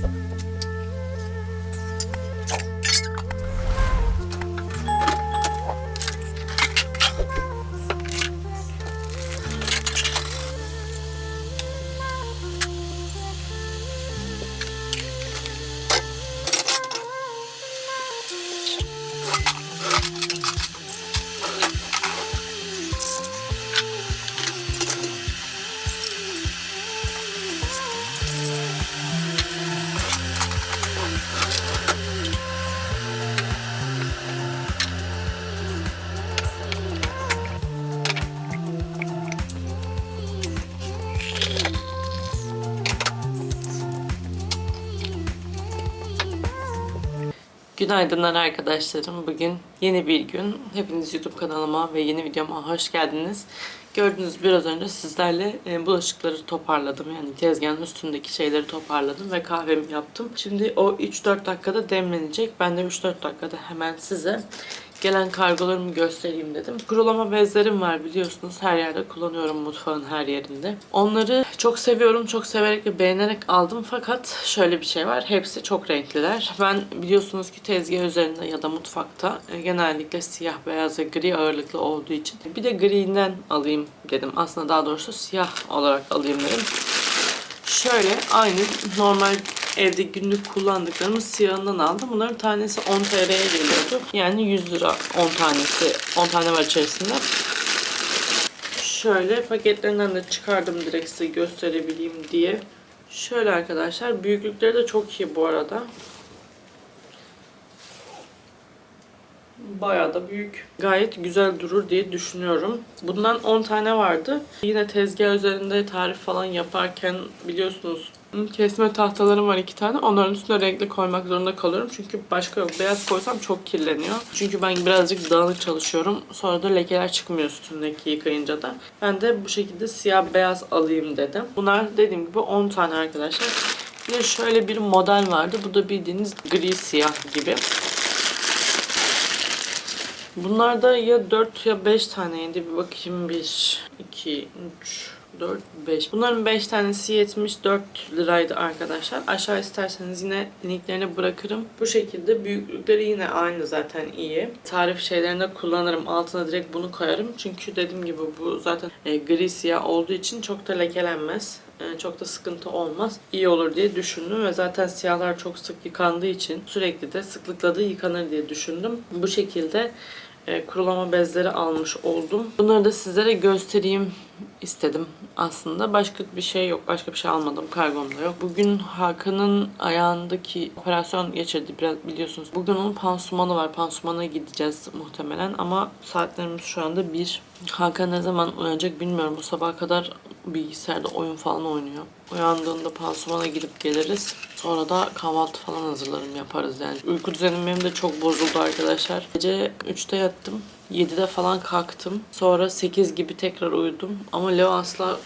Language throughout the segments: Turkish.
Bye. Günaydınlar arkadaşlarım. Bugün yeni bir gün. Hepiniz YouTube kanalıma ve yeni videoma hoş geldiniz. Gördüğünüz biraz önce sizlerle e, bulaşıkları toparladım. Yani tezgahın üstündeki şeyleri toparladım ve kahvemi yaptım. Şimdi o 3-4 dakikada demlenecek. Ben de 3-4 dakikada hemen size gelen kargolarımı göstereyim dedim. Kurulama bezlerim var biliyorsunuz. Her yerde kullanıyorum mutfağın her yerinde. Onları çok seviyorum. Çok severek ve beğenerek aldım. Fakat şöyle bir şey var. Hepsi çok renkliler. Ben biliyorsunuz ki tezgah üzerinde ya da mutfakta e, genellikle siyah, beyaz ve gri ağırlıklı olduğu için bir de grinden alayım dedim. Aslında daha doğrusu siyah olarak alayım dedim. Şöyle aynı normal evde günlük kullandıklarımız siyahından aldım. Bunların tanesi 10 TL'ye geliyordu. Yani 100 lira 10 tanesi. 10 tane var içerisinde. Şöyle paketlerinden de çıkardım direkt size gösterebileyim diye. Şöyle arkadaşlar büyüklükleri de çok iyi bu arada. Bayağı da büyük. Gayet güzel durur diye düşünüyorum. Bundan 10 tane vardı. Yine tezgah üzerinde tarif falan yaparken biliyorsunuz kesme tahtalarım var iki tane. Onların üstüne renkli koymak zorunda kalıyorum. Çünkü başka yok. Beyaz koysam çok kirleniyor. Çünkü ben birazcık dağınık çalışıyorum. Sonra da lekeler çıkmıyor üstündeki yıkayınca da. Ben de bu şekilde siyah beyaz alayım dedim. Bunlar dediğim gibi 10 tane arkadaşlar. Bir de şöyle bir model vardı. Bu da bildiğiniz gri siyah gibi. Bunlarda ya 4 ya 5 taneydi. Bir bakayım 1, 2, 3, 4, 5. Bunların 5 tanesi 74 liraydı arkadaşlar. Aşağı isterseniz yine linklerini bırakırım. Bu şekilde büyüklükleri yine aynı zaten iyi. Tarif şeylerinde kullanırım. Altına direkt bunu koyarım. Çünkü dediğim gibi bu zaten e, gri siyah olduğu için çok da lekelenmez. E, çok da sıkıntı olmaz. İyi olur diye düşündüm ve zaten siyahlar çok sık yıkandığı için sürekli de sıklıkla da yıkanır diye düşündüm. Bu şekilde e, kurulama bezleri almış oldum. Bunları da sizlere göstereyim istedim aslında. Başka bir şey yok. Başka bir şey almadım. Kargomda yok. Bugün Hakan'ın ayağındaki operasyon geçirdi biraz biliyorsunuz. Bugün onun pansumanı var. Pansumana gideceğiz muhtemelen ama saatlerimiz şu anda bir. Hakan ne zaman uyanacak bilmiyorum. Bu sabaha kadar bilgisayarda oyun falan oynuyor. Uyandığında pansumana gidip geliriz. Sonra da kahvaltı falan hazırlarım yaparız yani. Uyku düzenim benim de çok bozuldu arkadaşlar. Gece 3'te yattım. 7'de falan kalktım. Sonra 8 gibi tekrar uyudum. Ama Leo asla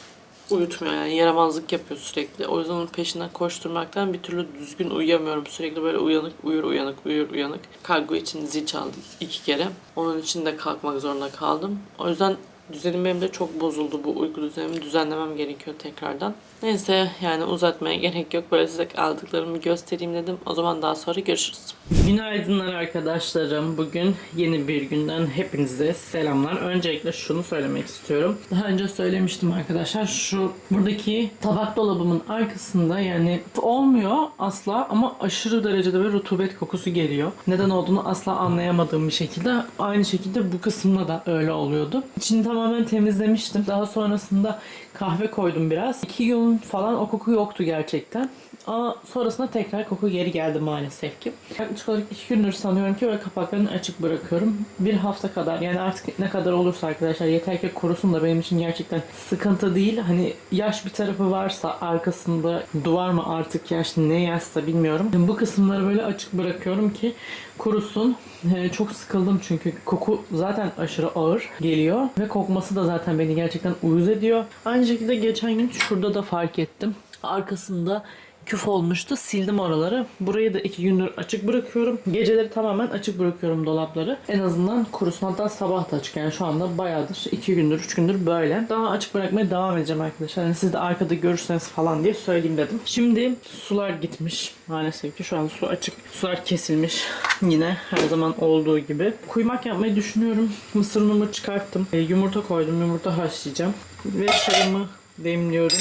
uyutmuyor yani yaramazlık yapıyor sürekli. O yüzden onun peşinden koşturmaktan bir türlü düzgün uyuyamıyorum. Sürekli böyle uyanık, uyur, uyanık, uyur, uyanık. Kargo için zil çaldı iki kere. Onun için de kalkmak zorunda kaldım. O yüzden düzenim benim de çok bozuldu. Bu uyku düzenimi düzenlemem gerekiyor tekrardan. Neyse yani uzatmaya gerek yok. Böyle size aldıklarımı göstereyim dedim. O zaman daha sonra görüşürüz. Günaydınlar arkadaşlarım. Bugün yeni bir günden hepinize selamlar. Öncelikle şunu söylemek istiyorum. Daha önce söylemiştim arkadaşlar. Şu buradaki tabak dolabımın arkasında yani olmuyor asla ama aşırı derecede bir rutubet kokusu geliyor. Neden olduğunu asla anlayamadığım bir şekilde aynı şekilde bu kısımda da öyle oluyordu. İçini tamamen temizlemiştim. Daha sonrasında kahve koydum biraz. İki gün falan o koku yoktu gerçekten. Ama sonrasında tekrar koku geri geldi maalesef ki. Yaklaşık olarak iki gündür sanıyorum ki böyle kapaklarını açık bırakıyorum. Bir hafta kadar yani artık ne kadar olursa arkadaşlar yeter ki kurusun da benim için gerçekten sıkıntı değil. Hani yaş bir tarafı varsa arkasında duvar mı artık yaş ne yaşsa bilmiyorum. Bu kısımları böyle açık bırakıyorum ki kurusun. Ee, çok sıkıldım çünkü koku zaten aşırı ağır geliyor ve kokması da zaten beni gerçekten uyuz ediyor. Aynı şekilde geçen gün şurada da fark ettim. Arkasında küf olmuştu. Sildim oraları. Burayı da iki gündür açık bırakıyorum. Geceleri tamamen açık bırakıyorum dolapları. En azından kurusun. Hatta sabah da açık. Yani şu anda bayağıdır. iki gündür, üç gündür böyle. Daha açık bırakmaya devam edeceğim arkadaşlar. Yani siz de arkada görürseniz falan diye söyleyeyim dedim. Şimdi sular gitmiş. Maalesef ki şu an su açık. Sular kesilmiş. Yine her zaman olduğu gibi. Kuymak yapmayı düşünüyorum. Mısır unumu çıkarttım. E, yumurta koydum. Yumurta haşlayacağım. Ve çayımı demliyorum.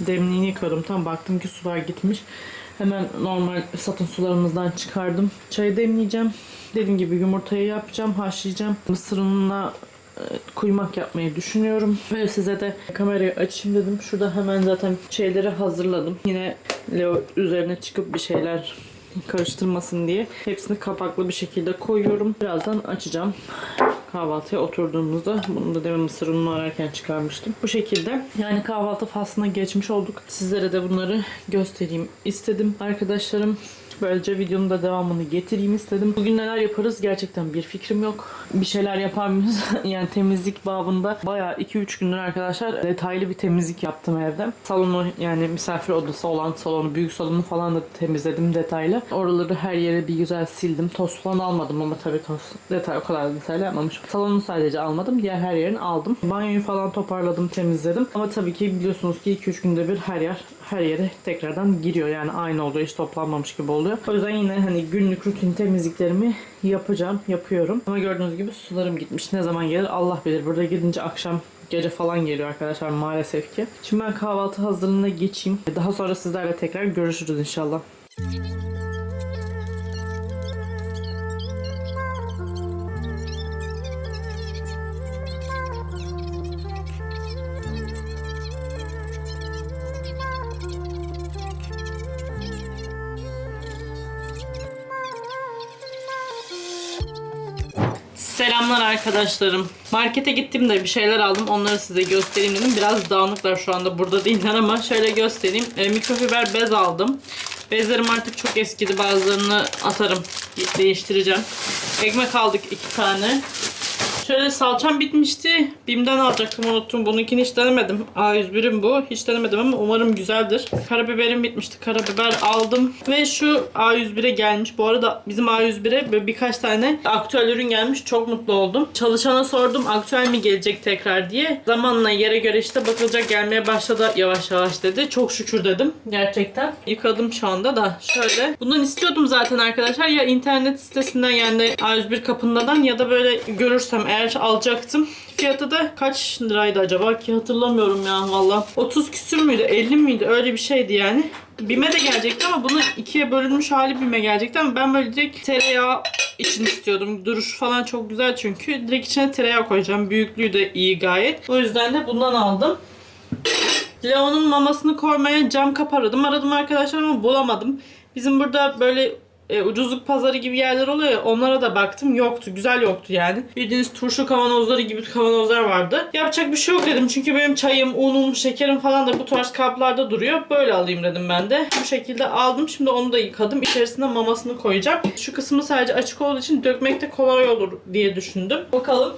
Demliğini yıkadım. Tam baktım ki sular gitmiş. Hemen normal satın sularımızdan çıkardım. Çayı demleyeceğim. Dediğim gibi yumurtayı yapacağım, haşlayacağım. Mısır ununa e, kuymak yapmayı düşünüyorum. Ve size de kamerayı açayım dedim. Şurada hemen zaten şeyleri hazırladım. Yine Leo üzerine çıkıp bir şeyler karıştırmasın diye hepsini kapaklı bir şekilde koyuyorum. Birazdan açacağım. Kahvaltıya oturduğumuzda bunu da demin mısır ununu ararken çıkarmıştım. Bu şekilde yani kahvaltı faslına geçmiş olduk. Sizlere de bunları göstereyim istedim. Arkadaşlarım Böylece videonun da devamını getireyim istedim. Bugün neler yaparız gerçekten bir fikrim yok. Bir şeyler yapar mıyız? yani temizlik babında bayağı 2-3 gündür arkadaşlar detaylı bir temizlik yaptım evde. Salonu yani misafir odası olan salonu, büyük salonu falan da temizledim detaylı. Oraları her yere bir güzel sildim. Toz falan almadım ama tabii toz detay o kadar detaylı yapmamışım. Salonu sadece almadım. Diğer her yerini aldım. Banyoyu falan toparladım, temizledim. Ama tabii ki biliyorsunuz ki 2-3 günde bir her yer her yere tekrardan giriyor. Yani aynı oluyor. Hiç toplanmamış gibi oluyor. O yüzden yine hani günlük rutin temizliklerimi yapacağım. Yapıyorum. Ama gördüğünüz gibi sularım gitmiş. Ne zaman gelir Allah bilir. Burada gidince akşam gece falan geliyor arkadaşlar maalesef ki. Şimdi ben kahvaltı hazırlığına geçeyim. Daha sonra sizlerle tekrar görüşürüz inşallah. Selamlar arkadaşlarım. Markete gittim de bir şeyler aldım. Onları size göstereyim dedim. Biraz dağınıklar şu anda burada değiller ama şöyle göstereyim. E, mikrofiber bez aldım. Bezlerim artık çok eskidi. Bazılarını atarım. Değiştireceğim. Ekmek aldık iki tane. Şöyle salçam bitmişti. Bim'den alacaktım unuttum. Bununkini hiç denemedim. A101'im bu. Hiç denemedim ama umarım güzeldir. Karabiberim bitmişti. Karabiber aldım. Ve şu A101'e gelmiş. Bu arada bizim A101'e böyle birkaç tane aktüel ürün gelmiş. Çok mutlu oldum. Çalışana sordum aktüel mi gelecek tekrar diye. Zamanla yere göre işte bakılacak gelmeye başladı yavaş yavaş dedi. Çok şükür dedim. Gerçekten. Yıkadım şu anda da. Şöyle. Bundan istiyordum zaten arkadaşlar. Ya internet sitesinden yani A101 kapından ya da böyle görürsem eğer alacaktım. Fiyatı da kaç liraydı acaba ki hatırlamıyorum ya valla. 30 küsür müydü 50 miydi öyle bir şeydi yani. Bime de gelecekti ama bunun ikiye bölünmüş hali bime gelecekti ama ben böyle direkt tereyağı için istiyordum. Duruş falan çok güzel çünkü. Direkt içine tereyağı koyacağım. Büyüklüğü de iyi gayet. O yüzden de bundan aldım. Leon'un mamasını koymaya cam kap aradım. Aradım arkadaşlar ama bulamadım. Bizim burada böyle e, ucuzluk pazarı gibi yerler oluyor ya onlara da baktım yoktu güzel yoktu yani. Bildiğiniz turşu kavanozları gibi kavanozlar vardı. Yapacak bir şey yok dedim çünkü benim çayım, unum, şekerim falan da bu tarz kaplarda duruyor. Böyle alayım dedim ben de. Bu şekilde aldım. Şimdi onu da yıkadım. İçerisine mamasını koyacağım. Şu kısmı sadece açık olduğu için dökmekte kolay olur diye düşündüm. Bakalım.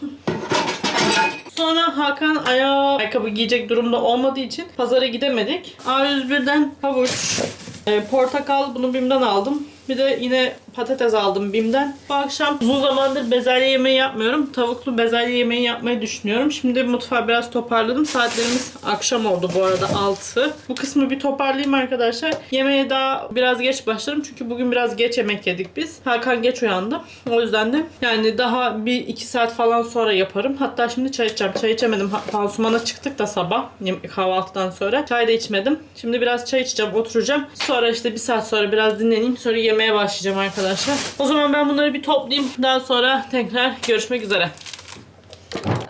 Sonra Hakan ayağı ayakkabı giyecek durumda olmadığı için pazara gidemedik. A101'den havuç, e, portakal bunu Bim'den aldım. Bir de yine patates aldım Bim'den. Bu akşam uzun zamandır bezelye yemeği yapmıyorum. Tavuklu bezelye yemeği yapmayı düşünüyorum. Şimdi mutfağı biraz toparladım. Saatlerimiz akşam oldu bu arada 6. Bu kısmı bir toparlayayım arkadaşlar. Yemeğe daha biraz geç başlarım. Çünkü bugün biraz geç yemek yedik biz. Hakan geç uyandı. O yüzden de yani daha bir iki saat falan sonra yaparım. Hatta şimdi çay içeceğim. Çay içemedim. Pansumana çıktık da sabah kahvaltıdan sonra. Çay da içmedim. Şimdi biraz çay içeceğim, oturacağım. Sonra işte bir saat sonra biraz dinleneyim. Sonra yemeğe başlayacağım arkadaşlar. O zaman ben bunları bir toplayayım. Daha sonra tekrar görüşmek üzere.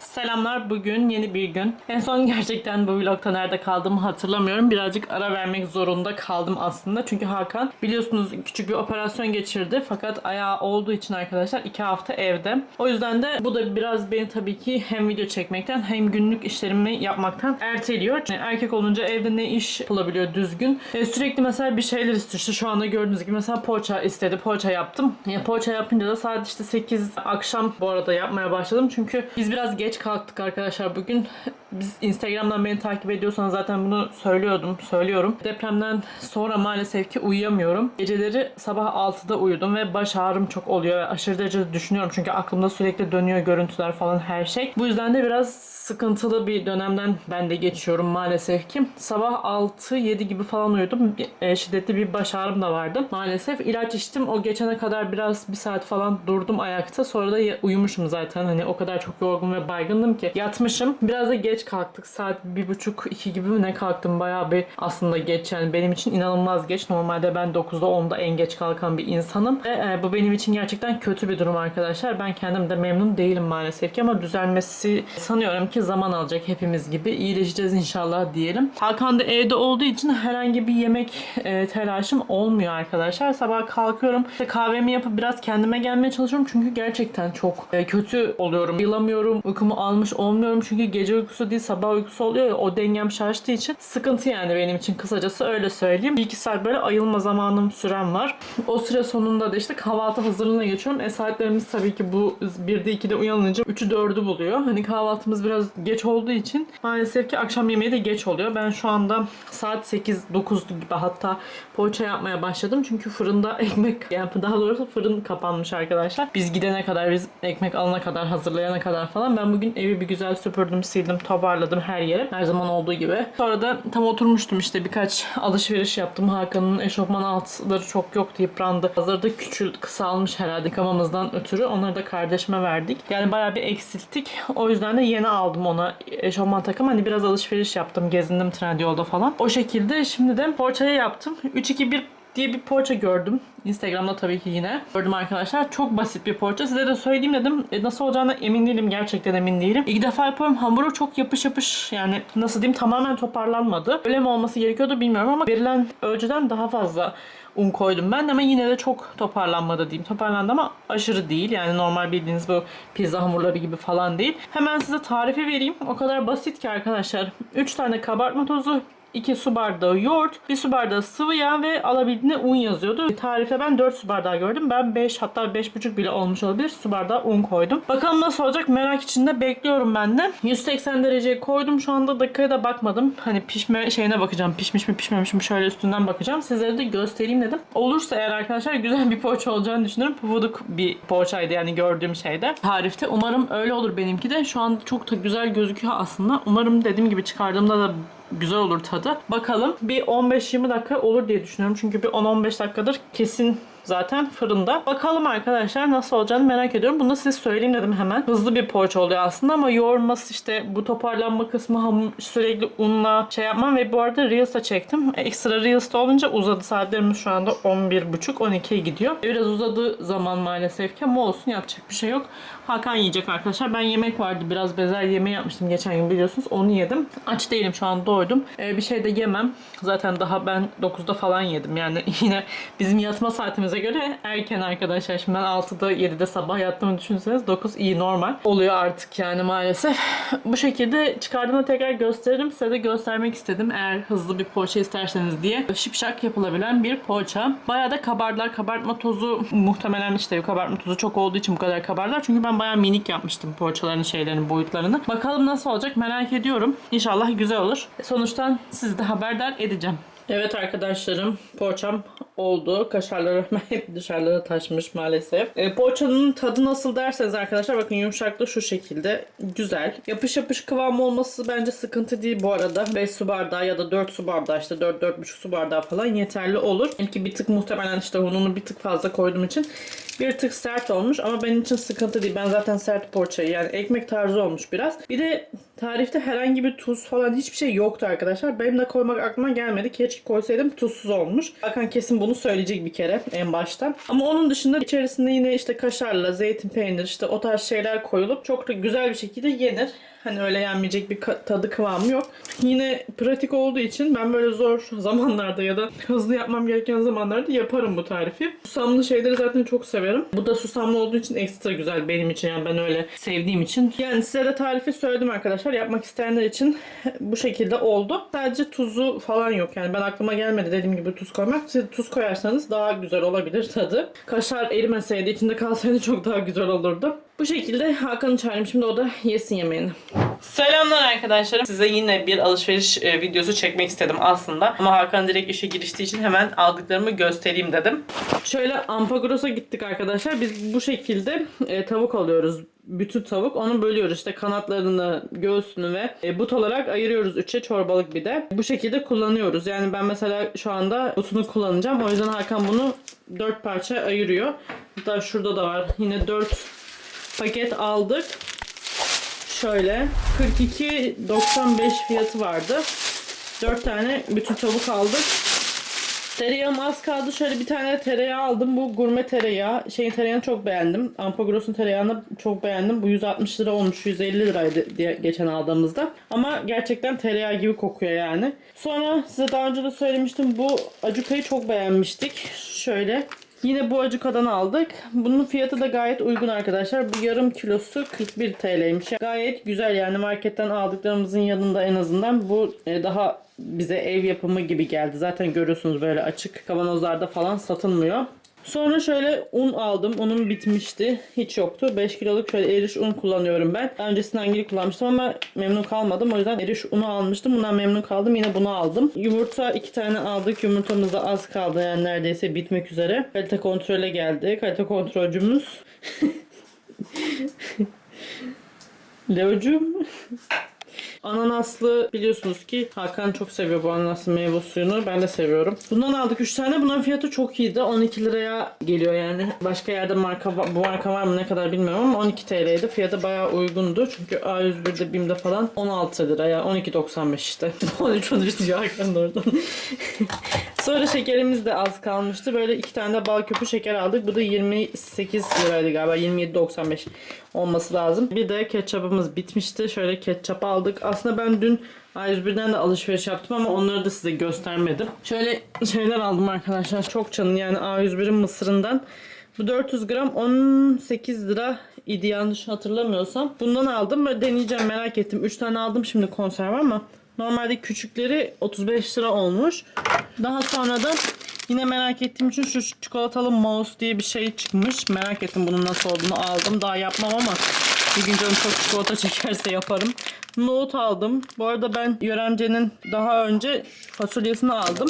Selamlar bugün yeni bir gün. En son gerçekten bu vlogta nerede kaldığımı hatırlamıyorum. Birazcık ara vermek zorunda kaldım aslında. Çünkü Hakan biliyorsunuz küçük bir operasyon geçirdi. Fakat ayağı olduğu için arkadaşlar iki hafta evde. O yüzden de bu da biraz beni tabii ki hem video çekmekten hem günlük işlerimi yapmaktan erteliyor. Yani erkek olunca evde ne iş yapılabiliyor düzgün. E, sürekli mesela bir şeyler istiyor. İşte şu anda gördüğünüz gibi mesela poğaça istedi. Poğaça yaptım. E, poğaça yapınca da saat işte 8 akşam bu arada yapmaya başladım. Çünkü biz biraz geç kalktık arkadaşlar bugün. Biz Instagram'dan beni takip ediyorsanız zaten bunu söylüyordum, söylüyorum. Depremden sonra maalesef ki uyuyamıyorum. Geceleri sabah 6'da uyudum ve baş ağrım çok oluyor. ve Aşırı derecede düşünüyorum çünkü aklımda sürekli dönüyor görüntüler falan her şey. Bu yüzden de biraz sıkıntılı bir dönemden ben de geçiyorum maalesef ki. Sabah 6-7 gibi falan uyudum. E, şiddetli bir baş ağrım da vardı. Maalesef ilaç içtim. O geçene kadar biraz bir saat falan durdum ayakta. Sonra da uyumuşum zaten. Hani o kadar çok yorgun ve baygındım ki. Yatmışım. Biraz da geç kalktık. Saat bir buçuk iki gibi mi ne kalktım. Bayağı bir aslında geç yani benim için inanılmaz geç. Normalde ben 9'da 10'da en geç kalkan bir insanım. Ve e, bu benim için gerçekten kötü bir durum arkadaşlar. Ben kendim de memnun değilim maalesef ki ama düzelmesi sanıyorum ki zaman alacak hepimiz gibi. İyileşeceğiz inşallah diyelim. Hakan da evde olduğu için herhangi bir yemek e, telaşım olmuyor arkadaşlar. Sabah kalkıyorum. İşte kahvemi yapıp biraz kendime gelmeye çalışıyorum. Çünkü gerçekten çok e, kötü oluyorum. Yılamıyorum. Uykumu almış olmuyorum. Çünkü gece uykusu değil sabah uykusu oluyor ya. O dengem şaştığı için sıkıntı yani benim için kısacası öyle söyleyeyim. Bir iki saat böyle ayılma zamanım sürem var. O süre sonunda da işte kahvaltı hazırlığına geçiyorum. E saatlerimiz tabii ki bu 1'de 2'de uyanınca 3'ü 4'ü buluyor. Hani kahvaltımız biraz geç olduğu için maalesef ki akşam yemeği de geç oluyor. Ben şu anda saat 8-9 gibi hatta poğaça yapmaya başladım. Çünkü fırında ekmek yani daha doğrusu fırın kapanmış arkadaşlar. Biz gidene kadar biz ekmek alana kadar hazırlayana kadar falan ben bugün evi bir güzel süpürdüm sildim toparladım her yere. Her zaman olduğu gibi. Sonra da tam oturmuştum işte birkaç alışveriş yaptım. Hakan'ın eşofman altları çok yoktu yıprandı. Hazırda küçült kısalmış herhalde yıkamamızdan ötürü. Onları da kardeşime verdik. Yani bayağı bir eksilttik. O yüzden de yeni aldım ona eşofman takım. Hani biraz alışveriş yaptım. Gezindim Trendyol'da falan. O şekilde şimdi de poğaçayı yaptım. 3-2-1 diye bir poğaça gördüm. Instagram'da tabii ki yine. Gördüm arkadaşlar. Çok basit bir poğaça. Size de söyleyeyim dedim. E, nasıl olacağına emin değilim. Gerçekten emin değilim. İlk defa yapıyorum. Hamuru çok yapış yapış. Yani nasıl diyeyim tamamen toparlanmadı. Öyle mi olması gerekiyordu bilmiyorum ama verilen ölçüden daha fazla un koydum ben ama yine de çok toparlanmadı diyeyim. Toparlandı ama aşırı değil. Yani normal bildiğiniz bu pizza hamurları gibi falan değil. Hemen size tarifi vereyim. O kadar basit ki arkadaşlar. 3 tane kabartma tozu, 2 su bardağı yoğurt, 1 su bardağı sıvı yağ ve alabildiğine un yazıyordu. Tarifte ben 4 su bardağı gördüm. Ben 5 hatta 5,5 bile olmuş olabilir. Su bardağı un koydum. Bakalım nasıl olacak merak içinde bekliyorum ben de. 180 dereceye koydum. Şu anda dakikaya da bakmadım. Hani pişme şeyine bakacağım. Pişmiş mi pişmemiş mi şöyle üstünden bakacağım. Sizlere de göstereyim dedim. Olursa eğer arkadaşlar güzel bir poğaça olacağını düşünüyorum. Pufuduk bir poğaçaydı yani gördüğüm şeyde. Tarifte. Umarım öyle olur benimki de. Şu an çok da güzel gözüküyor aslında. Umarım dediğim gibi çıkardığımda da güzel olur tadı. Bakalım bir 15-20 dakika olur diye düşünüyorum. Çünkü bir 10-15 dakikadır kesin zaten fırında. Bakalım arkadaşlar nasıl olacağını merak ediyorum. Bunu size söyleyeyim dedim hemen. Hızlı bir poğaça oluyor aslında ama yoğurması işte bu toparlanma kısmı sürekli unla şey yapmam ve bu arada Reels'a çektim. Ekstra Reels'ta olunca uzadı. Saatlerimiz şu anda 11.30-12'ye gidiyor. Biraz uzadığı zaman maalesef ki ama olsun yapacak bir şey yok. Hakan yiyecek arkadaşlar. Ben yemek vardı. Biraz bezel yemeği yapmıştım geçen gün biliyorsunuz. Onu yedim. Aç değilim şu an doydum. Ee, bir şey de yemem. Zaten daha ben 9'da falan yedim. Yani yine bizim yatma saatimize göre erken arkadaşlar. Şimdi ben 6'da 7'de sabah yattığımı düşünseniz 9 iyi normal. Oluyor artık yani maalesef. Bu şekilde çıkardığımda tekrar gösteririm. Size de göstermek istedim. Eğer hızlı bir poğaça isterseniz diye. Şipşak yapılabilen bir poğaça. Bayağı da kabardılar. Kabartma tozu muhtemelen işte kabartma tozu çok olduğu için bu kadar kabardılar. Çünkü ben bayağı minik yapmıştım poğaçaların şeylerin boyutlarını. Bakalım nasıl olacak merak ediyorum. İnşallah güzel olur. Sonuçtan sizi de haberdar edeceğim. Evet arkadaşlarım poğaçam oldu. Kaşarları hep dışarılara taşmış maalesef. E, poğaçanın tadı nasıl derseniz arkadaşlar bakın yumuşaklığı şu şekilde. Güzel. Yapış yapış kıvam olması bence sıkıntı değil bu arada. 5 su bardağı ya da 4 su bardağı işte 4-4,5 su bardağı falan yeterli olur. Belki bir tık muhtemelen işte ununu bir tık fazla koyduğum için bir tık sert olmuş ama benim için sıkıntı değil. Ben zaten sert poğaçayı yani ekmek tarzı olmuş biraz. Bir de tarifte herhangi bir tuz falan hiçbir şey yoktu arkadaşlar. Benim de koymak aklıma gelmedi. Keşke koysaydım tuzsuz olmuş. Hakan kesin bunu söyleyecek bir kere en baştan. Ama onun dışında içerisinde yine işte kaşarla, zeytin peynir işte o tarz şeyler koyulup çok da güzel bir şekilde yenir. Hani öyle yenmeyecek bir tadı kıvamı yok. Yine pratik olduğu için ben böyle zor zamanlarda ya da hızlı yapmam gereken zamanlarda yaparım bu tarifi. Susamlı şeyleri zaten çok severim. Bu da susamlı olduğu için ekstra güzel benim için yani ben öyle sevdiğim için. Yani size de tarifi söyledim arkadaşlar. Yapmak isteyenler için bu şekilde oldu. Sadece tuzu falan yok. Yani ben aklıma gelmedi dediğim gibi tuz koymak. Siz tuz koyarsanız daha güzel olabilir tadı. Kaşar erimeseydi içinde kalsaydı çok daha güzel olurdu. Bu şekilde Hakan'ı çağırayım şimdi o da yesin yemeğini. Selamlar arkadaşlarım. Size yine bir alışveriş e, videosu çekmek istedim aslında. Ama Hakan direkt işe giriştiği için hemen aldıklarımı göstereyim dedim. Şöyle Ampagros'a gittik arkadaşlar. Biz bu şekilde e, tavuk alıyoruz. Bütün tavuk. Onu bölüyoruz. İşte kanatlarını, göğsünü ve e, but olarak ayırıyoruz üçe. Çorbalık bir de. Bu şekilde kullanıyoruz. Yani ben mesela şu anda butunu kullanacağım. O yüzden Hakan bunu dört parça ayırıyor. Hatta şurada da var. Yine dört paket aldık. Şöyle 42.95 fiyatı vardı. 4 tane bütün tavuk aldık. Tereyağım az kaldı. Şöyle bir tane tereyağı aldım. Bu gurme tereyağı. Şeyin tereyağını çok beğendim. Ampogros'un tereyağını çok beğendim. Bu 160 lira olmuş. 150 liraydı diye geçen aldığımızda. Ama gerçekten tereyağı gibi kokuyor yani. Sonra size daha önce de söylemiştim. Bu acukayı çok beğenmiştik. Şöyle Yine bu acukadan aldık. Bunun fiyatı da gayet uygun arkadaşlar. Bu yarım kilosu 41 TL'ymiş. Gayet güzel yani marketten aldıklarımızın yanında en azından bu e, daha bize ev yapımı gibi geldi. Zaten görüyorsunuz böyle açık kavanozlarda falan satılmıyor. Sonra şöyle un aldım. Unum bitmişti. Hiç yoktu. 5 kiloluk şöyle eriş un kullanıyorum ben. Daha öncesinde hangili kullanmıştım ama memnun kalmadım. O yüzden eriş unu almıştım. Bundan memnun kaldım. Yine bunu aldım. Yumurta 2 tane aldık. Yumurtamız da az kaldı. Yani neredeyse bitmek üzere. Kalite kontrole geldi. Kalite kontrolcümüz. Leo'cum. Ananaslı biliyorsunuz ki Hakan çok seviyor bu ananaslı meyve suyunu. Ben de seviyorum. Bundan aldık 3 tane. Bunların fiyatı çok iyiydi. 12 liraya geliyor yani. Başka yerde marka bu marka var mı ne kadar bilmiyorum ama 12 TL'ydi. Fiyatı bayağı uygundu. Çünkü A101'de BİM'de falan 16 lira ya 12.95 işte. 13 13 diyor Hakan da oradan. Sonra şekerimiz de az kalmıştı. Böyle iki tane de bal küpü şeker aldık. Bu da 28 liraydı galiba. 27.95 olması lazım. Bir de ketçapımız bitmişti. Şöyle ketçap aldık. Aslında ben dün A101'den de alışveriş yaptım ama onları da size göstermedim. Şöyle şeyler aldım arkadaşlar. Çok canın yani A101'in mısırından. Bu 400 gram 18 lira idi yanlış hatırlamıyorsam. Bundan aldım ve deneyeceğim merak ettim. 3 tane aldım şimdi konserve ama normalde küçükleri 35 lira olmuş. Daha sonra da yine merak ettiğim için şu çikolatalı mouse diye bir şey çıkmış. Merak ettim bunun nasıl olduğunu aldım. Daha yapmam ama bir gün canım çok çikolata çekerse yaparım. Nohut aldım. Bu arada ben Yöremce'nin daha önce fasulyesini aldım.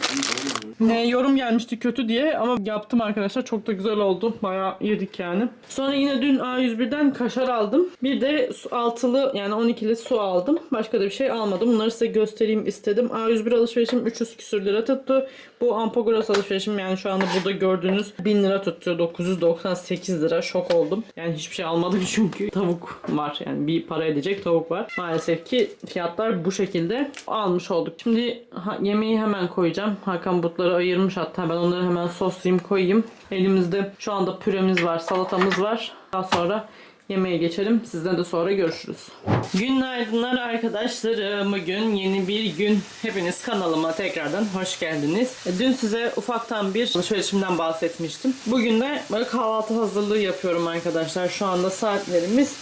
E, yorum gelmişti kötü diye ama yaptım arkadaşlar. Çok da güzel oldu. Bayağı yedik yani. Sonra yine dün A101'den kaşar aldım. Bir de altılı yani 12'li su aldım. Başka da bir şey almadım. Bunları size göstereyim istedim. A101 alışverişim 300 küsür lira tuttu. Bu Ampogros alışverişim yani şu anda burada gördüğünüz 1000 lira tuttu. 998 lira. Şok oldum. Yani hiçbir şey almadım çünkü tavuk var. Yani bir para edecek tavuk var. Maalesef ki fiyatlar bu şekilde almış olduk. Şimdi yemeği hemen koyacağım. Hakan butları ayırmış hatta ben onları hemen soslayayım koyayım. Elimizde şu anda püremiz var, salatamız var. Daha sonra yemeğe geçelim. Sizden de sonra görüşürüz. Günaydınlar arkadaşlarım. Bugün yeni bir gün. Hepiniz kanalıma tekrardan hoş geldiniz. E, Dün size ufaktan bir alışverişimden bahsetmiştim. Bugün de böyle kahvaltı hazırlığı yapıyorum arkadaşlar. Şu anda saatlerimiz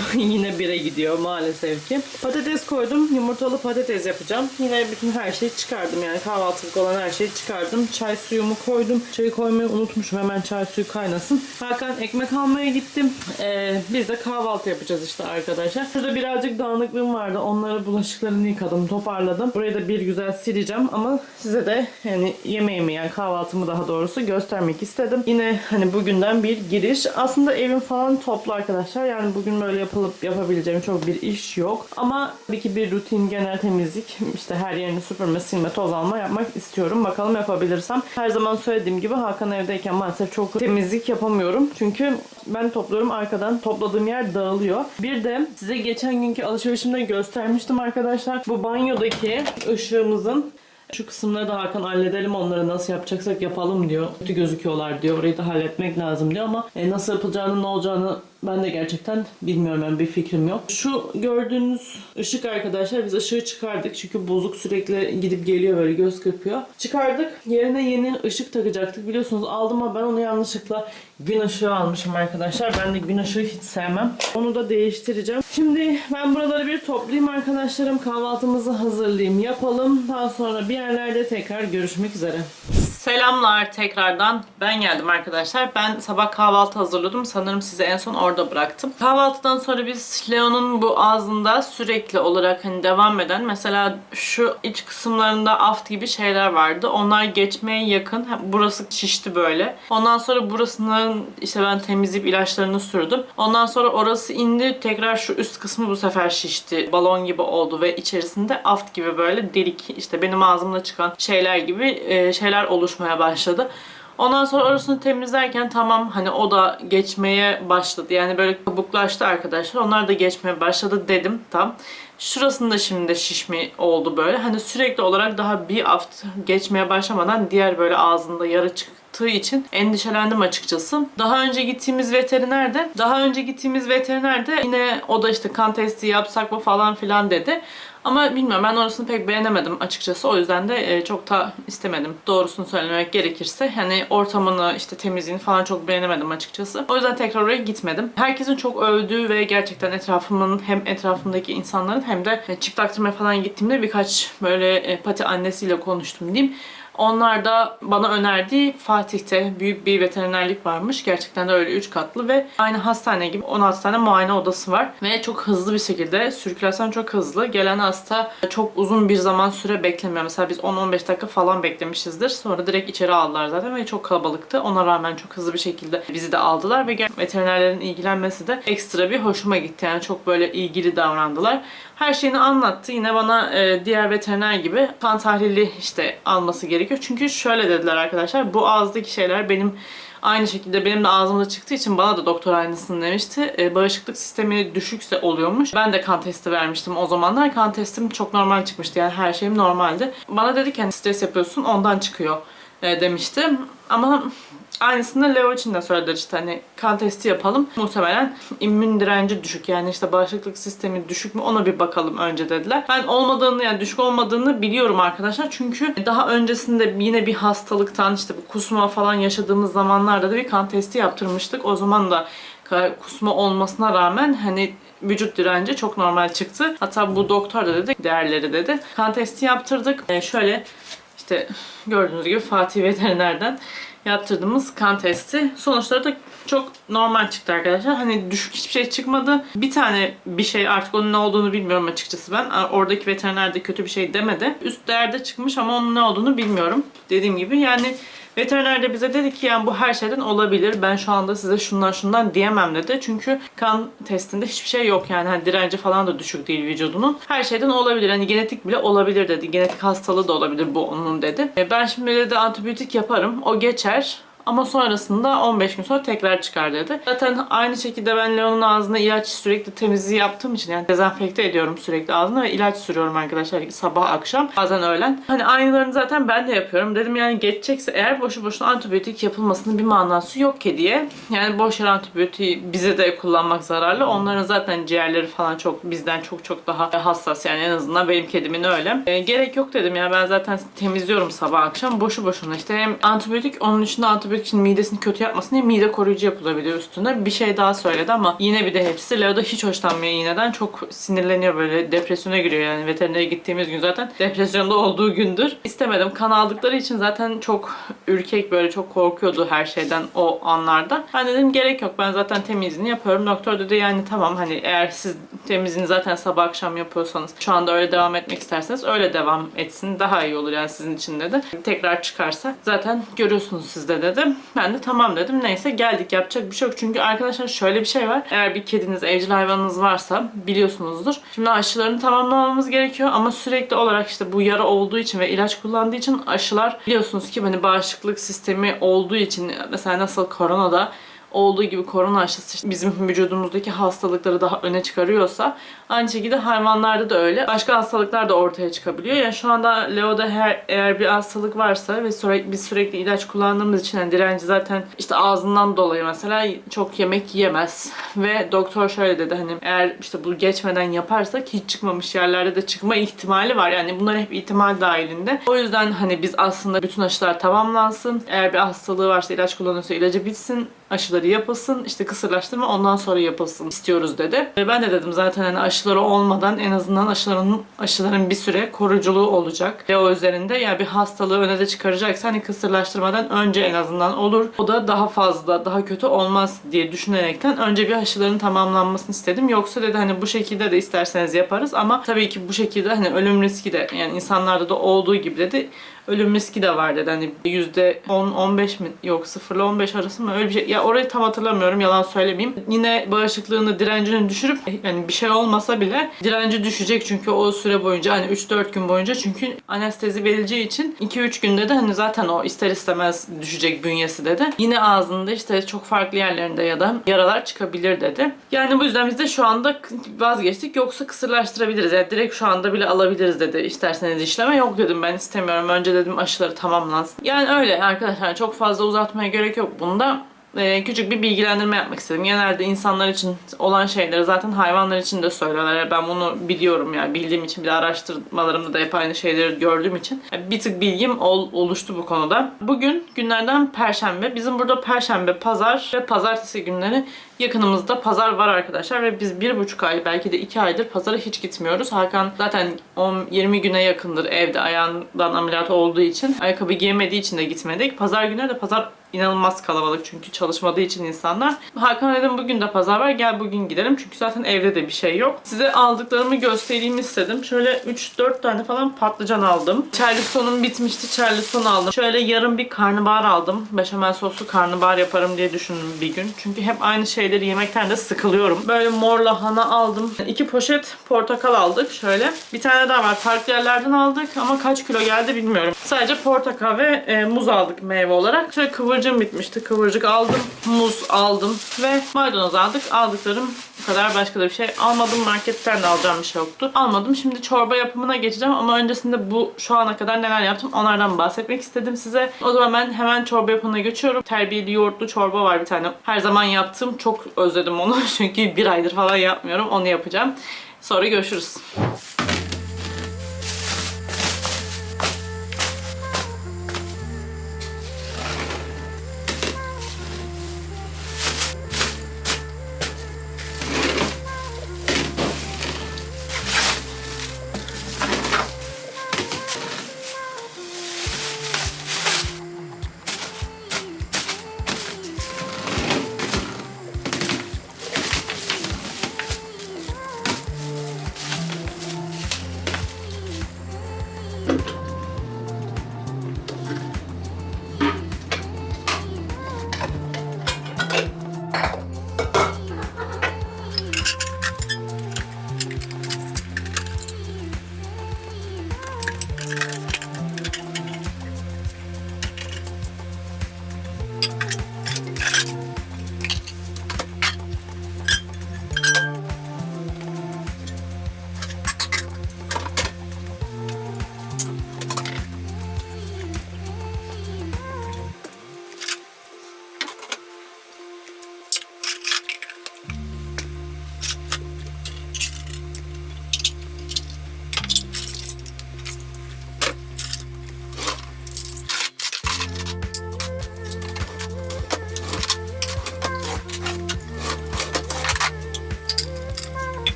Yine bire gidiyor maalesef ki. Patates koydum. Yumurtalı patates yapacağım. Yine bütün her şeyi çıkardım. Yani kahvaltılık olan her şeyi çıkardım. Çay suyumu koydum. Çayı koymayı unutmuşum. Hemen çay suyu kaynasın. Hakan ekmek almaya gittim. Ee, biz de kahvaltı yapacağız işte arkadaşlar. Şurada birazcık dağınıklığım vardı. Onları bulaşıklarını yıkadım. Toparladım. Burayı da bir güzel sileceğim. Ama size de yani yemeğimi yani kahvaltımı daha doğrusu göstermek istedim. Yine hani bugünden bir giriş. Aslında evim falan toplu arkadaşlar. Yani bugün böyle yapılıp yapabileceğim çok bir iş yok. Ama tabii ki bir rutin genel temizlik işte her yerini süpürme, silme, toz alma yapmak istiyorum. Bakalım yapabilirsem. Her zaman söylediğim gibi Hakan evdeyken maalesef çok temizlik yapamıyorum. Çünkü ben topluyorum arkadan topladığım yer dağılıyor. Bir de size geçen günkü alışverişimde göstermiştim arkadaşlar. Bu banyodaki ışığımızın şu kısımları da Hakan halledelim onları nasıl yapacaksak yapalım diyor. Kötü gözüküyorlar diyor. Orayı da halletmek lazım diyor ama e, nasıl yapılacağını ne olacağını ben de gerçekten bilmiyorum yani bir fikrim yok. Şu gördüğünüz ışık arkadaşlar biz ışığı çıkardık çünkü bozuk sürekli gidip geliyor böyle göz kırpıyor. Çıkardık yerine yeni ışık takacaktık biliyorsunuz aldım ama ben onu yanlışlıkla gün ışığı almışım arkadaşlar. Ben de gün ışığı hiç sevmem. Onu da değiştireceğim. Şimdi ben buraları bir toplayayım arkadaşlarım kahvaltımızı hazırlayayım yapalım. Daha sonra bir yerlerde tekrar görüşmek üzere. Selamlar tekrardan. Ben geldim arkadaşlar. Ben sabah kahvaltı hazırladım. Sanırım sizi en son orada bıraktım. Kahvaltıdan sonra biz Leon'un bu ağzında sürekli olarak hani devam eden mesela şu iç kısımlarında aft gibi şeyler vardı. Onlar geçmeye yakın. Burası şişti böyle. Ondan sonra burasının işte ben temizleyip ilaçlarını sürdüm. Ondan sonra orası indi. Tekrar şu üst kısmı bu sefer şişti. Balon gibi oldu ve içerisinde aft gibi böyle delik işte benim ağzımda çıkan şeyler gibi e, şeyler oluşmaya başladı. Ondan sonra orasını temizlerken tamam hani o da geçmeye başladı. Yani böyle kabuklaştı arkadaşlar. Onlar da geçmeye başladı dedim tam. Şurasında şimdi de şişme oldu böyle. Hani sürekli olarak daha bir hafta geçmeye başlamadan diğer böyle ağzında yara çıktığı için endişelendim açıkçası. Daha önce gittiğimiz veterinerde, daha önce gittiğimiz veterinerde yine o da işte kan testi yapsak mı falan filan dedi. Ama bilmiyorum ben orasını pek beğenemedim açıkçası. O yüzden de e, çok da istemedim. Doğrusunu söylemek gerekirse. Hani ortamını işte temizliğini falan çok beğenemedim açıkçası. O yüzden tekrar oraya gitmedim. Herkesin çok övdüğü ve gerçekten etrafımın hem etrafımdaki insanların hem de e, çift taktırmaya falan gittiğimde birkaç böyle e, pati annesiyle konuştum diyeyim. Onlar da bana önerdiği Fatih'te büyük bir veterinerlik varmış. Gerçekten de öyle 3 katlı ve aynı hastane gibi 16 tane muayene odası var. Ve çok hızlı bir şekilde, sirkülasyon çok hızlı. Gelen hasta çok uzun bir zaman süre beklemiyor. Mesela biz 10-15 dakika falan beklemişizdir. Sonra direkt içeri aldılar zaten ve çok kalabalıktı. Ona rağmen çok hızlı bir şekilde bizi de aldılar ve veterinerlerin ilgilenmesi de ekstra bir hoşuma gitti. Yani çok böyle ilgili davrandılar. Her şeyini anlattı. Yine bana e, diğer veteriner gibi kan tahlili işte alması gerekiyor. Çünkü şöyle dediler arkadaşlar. Bu ağızdaki şeyler benim aynı şekilde benim de ağzımda çıktığı için bana da doktor aynısını demişti. E, bağışıklık sistemi düşükse oluyormuş. Ben de kan testi vermiştim o zamanlar. Kan testim çok normal çıkmıştı. Yani her şeyim normaldi. Bana dedi ki hani stres yapıyorsun ondan çıkıyor e, demişti. Ama Aynısını Leo için de söylediler işte hani kan testi yapalım. Muhtemelen immün direnci düşük yani işte bağışıklık sistemi düşük mü ona bir bakalım önce dediler. Ben olmadığını yani düşük olmadığını biliyorum arkadaşlar. Çünkü daha öncesinde yine bir hastalıktan işte bu kusma falan yaşadığımız zamanlarda da bir kan testi yaptırmıştık. O zaman da kusma olmasına rağmen hani vücut direnci çok normal çıktı. Hatta bu doktor da dedi değerleri dedi. Kan testi yaptırdık. Ee, şöyle işte gördüğünüz gibi Fatih Veteriner'den yaptırdığımız kan testi. Sonuçları da çok normal çıktı arkadaşlar. Hani düşük hiçbir şey çıkmadı. Bir tane bir şey artık onun ne olduğunu bilmiyorum açıkçası ben. Oradaki veteriner de kötü bir şey demedi. Üst değerde çıkmış ama onun ne olduğunu bilmiyorum. Dediğim gibi yani Veteriner de bize dedi ki yani bu her şeyden olabilir. Ben şu anda size şundan şundan diyemem dedi. Çünkü kan testinde hiçbir şey yok yani. Hani direnci falan da düşük değil vücudunun. Her şeyden olabilir. Hani genetik bile olabilir dedi. Genetik hastalığı da olabilir bu onun dedi. E, Ben şimdi dedi antibiyotik yaparım. O geçer. Ama sonrasında 15 gün sonra tekrar çıkar dedi. Zaten aynı şekilde ben Leon'un ağzına ilaç sürekli temizliği yaptığım için yani dezenfekte ediyorum sürekli ağzına ve ilaç sürüyorum arkadaşlar sabah akşam bazen öğlen. Hani aynılarını zaten ben de yapıyorum. Dedim yani geçecekse eğer boşu boşuna antibiyotik yapılmasının bir manası yok ki diye. Yani boş yere antibiyotiği bize de kullanmak zararlı. Onların zaten ciğerleri falan çok bizden çok çok daha hassas yani en azından benim kedimin öyle. E, gerek yok dedim ya ben zaten temizliyorum sabah akşam boşu boşuna işte hem antibiyotik onun dışında antibiyotik için midesini kötü yapmasın diye mide koruyucu yapılabiliyor üstüne. Bir şey daha söyledi ama yine bir de hepsi. Leo da hiç hoşlanmıyor iğneden. Çok sinirleniyor böyle depresyona giriyor yani veterinere gittiğimiz gün zaten depresyonda olduğu gündür. İstemedim. Kan aldıkları için zaten çok ürkek böyle çok korkuyordu her şeyden o anlarda. Ben dedim gerek yok ben zaten temizliğini yapıyorum. Doktor dedi yani tamam hani eğer siz temizliğini zaten sabah akşam yapıyorsanız şu anda öyle devam etmek isterseniz öyle devam etsin. Daha iyi olur yani sizin için dedi. Tekrar çıkarsa zaten görüyorsunuz siz de dedi. Ben de tamam dedim. Neyse geldik yapacak bir şey yok. Çünkü arkadaşlar şöyle bir şey var. Eğer bir kediniz, evcil hayvanınız varsa biliyorsunuzdur. Şimdi aşılarını tamamlamamız gerekiyor ama sürekli olarak işte bu yara olduğu için ve ilaç kullandığı için aşılar biliyorsunuz ki hani bağışıklık sistemi olduğu için mesela nasıl koronada olduğu gibi korona aşısı bizim vücudumuzdaki hastalıkları daha öne çıkarıyorsa aynı şekilde hayvanlarda da öyle. Başka hastalıklar da ortaya çıkabiliyor. Yani şu anda Leo'da her eğer bir hastalık varsa ve sürekli biz sürekli ilaç kullandığımız için yani direnci zaten işte ağzından dolayı mesela çok yemek yiyemez. Ve doktor şöyle dedi hani eğer işte bu geçmeden yaparsak hiç çıkmamış yerlerde de çıkma ihtimali var. Yani bunlar hep ihtimal dahilinde. O yüzden hani biz aslında bütün aşılar tamamlansın. Eğer bir hastalığı varsa ilaç kullanıyorsa ilacı bitsin aşıları yapılsın. İşte kısırlaştırma ondan sonra yapılsın istiyoruz dedi. Ve ben de dedim zaten hani aşıları olmadan en azından aşıların aşıların bir süre koruyuculuğu olacak. Ve o üzerinde yani bir hastalığı öne de çıkaracaksa hani kısırlaştırmadan önce en azından olur. O da daha fazla, daha kötü olmaz diye düşünerekten önce bir aşıların tamamlanmasını istedim. Yoksa dedi hani bu şekilde de isterseniz yaparız ama tabii ki bu şekilde hani ölüm riski de yani insanlarda da olduğu gibi dedi ölüm riski de var dedi. Hani %10-15 mi yok 0 ile 15 arası mı öyle bir şey. Ya orayı tam hatırlamıyorum yalan söylemeyeyim. Yine bağışıklığını direncini düşürüp yani bir şey olmasa bile direnci düşecek çünkü o süre boyunca hani 3-4 gün boyunca çünkü anestezi verileceği için 2-3 günde de hani zaten o ister istemez düşecek bünyesi dedi. Yine ağzında işte çok farklı yerlerinde ya da yaralar çıkabilir dedi. Yani bu yüzden biz de şu anda vazgeçtik yoksa kısırlaştırabiliriz. Yani direkt şu anda bile alabiliriz dedi. İsterseniz işleme yok dedim ben istemiyorum. Önce dedim aşıları tamamlansın. Yani öyle arkadaşlar çok fazla uzatmaya gerek yok bunda. Ee, küçük bir bilgilendirme yapmak istedim. Genelde insanlar için olan şeyleri zaten hayvanlar için de söylüyorlar. Ben bunu biliyorum yani bildiğim için bir de araştırmalarımda da hep aynı şeyleri gördüğüm için yani bir tık bilgim ol- oluştu bu konuda. Bugün günlerden perşembe. Bizim burada perşembe, pazar ve pazartesi günleri yakınımızda pazar var arkadaşlar ve biz bir buçuk ay belki de iki aydır pazara hiç gitmiyoruz. Hakan zaten 10, 20 güne yakındır evde ayağından ameliyat olduğu için ayakkabı giyemediği için de gitmedik. Pazar günleri de pazar inanılmaz kalabalık çünkü çalışmadığı için insanlar. Hakan dedim bugün de pazar var gel bugün gidelim çünkü zaten evde de bir şey yok. Size aldıklarımı göstereyim istedim. Şöyle 3-4 tane falan patlıcan aldım. Charleston'um bitmişti. Charleston aldım. Şöyle yarım bir karnabahar aldım. Beşamel soslu karnabahar yaparım diye düşündüm bir gün. Çünkü hep aynı şeyleri yemekten de sıkılıyorum. Böyle mor lahana aldım. İki poşet portakal aldık şöyle. Bir tane daha var. Farklı yerlerden aldık ama kaç kilo geldi bilmiyorum. Sadece portakal ve e, muz aldık meyve olarak. Şöyle kıvırcım bitmişti. Kıvırcık aldım. Muz aldım ve maydanoz aldık. Aldıklarım kadar başka da bir şey almadım. Marketten de alacağım bir şey yoktu. Almadım. Şimdi çorba yapımına geçeceğim ama öncesinde bu şu ana kadar neler yaptım onlardan bahsetmek istedim size. O zaman ben hemen çorba yapımına geçiyorum. Terbiyeli yoğurtlu çorba var bir tane. Her zaman yaptığım çok özledim onu çünkü bir aydır falan yapmıyorum. Onu yapacağım. Sonra görüşürüz.